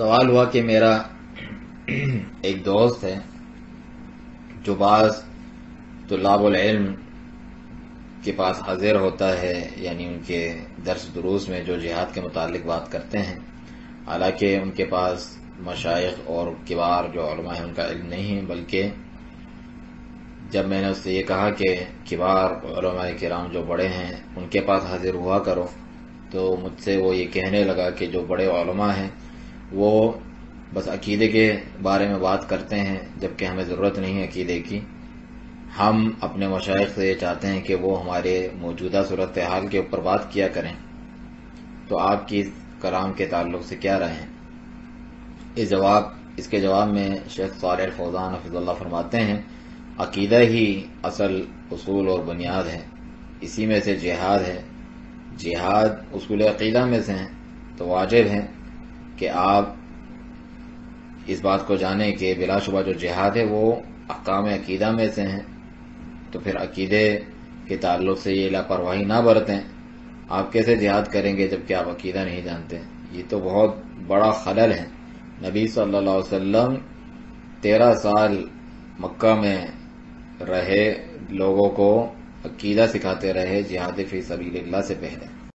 सवाल हुआ कि मेरा एक दोस्त है, जो बाज तुलाबुल इल्म के पास हाजिर होता है, यानी उनके दर्स दुरूस में जो जिहाद के मुतालिक बात करते हैं। हालाँकि उनके पास मशाइ और किबार जो है, उनका इल्म नहीं है, बल्कि जब मैंने उससे ये कहा कि किबार कराम जो बड़े हैं, उनके पास हाजिर हुआ करो तो मुझसे वो ये कहने लगा कि जो बड़े हैं वो बस अकीदे के बारे में बात करते हैं, जबकि हमें ज़रूरत नहीं है अकीदे की। हम अपने मशाइ से ये चाहते हैं कि वो हमारे मौजूदा सूरत हाल के ऊपर बात किया करें। तो आपकी कलाम के ताल्लुक से क्या राय है? इस जवाब, इसके जवाब में शेख साल फौजान हफिज़ल्ला फरमाते हैं, अकीदा ही असल उसूल और बुनियाद है। इसी में से जिहाद है। जिहाद उसूल अकीदा में से हैं तो वाजिब है। कि आप इस बात को जाने कि बिलाशुबा जो जिहाद है, वो अकाम अकीदा में से हैं। तो फिर अकीदे के ताल्लुक से ये लापरवाही ना बरतें। आप कैसे जिहाद करेंगे जबकि आप अकीदा नहीं जानते? ये तो बहुत बड़ा खलल है। नबी सल्लल्लाहु अलैहि वसल्लम तेरह साल मक्का में रहे, लोगों को अकीदा सिखाते रहे जिहाद फ़ी सबील्ला से पहले।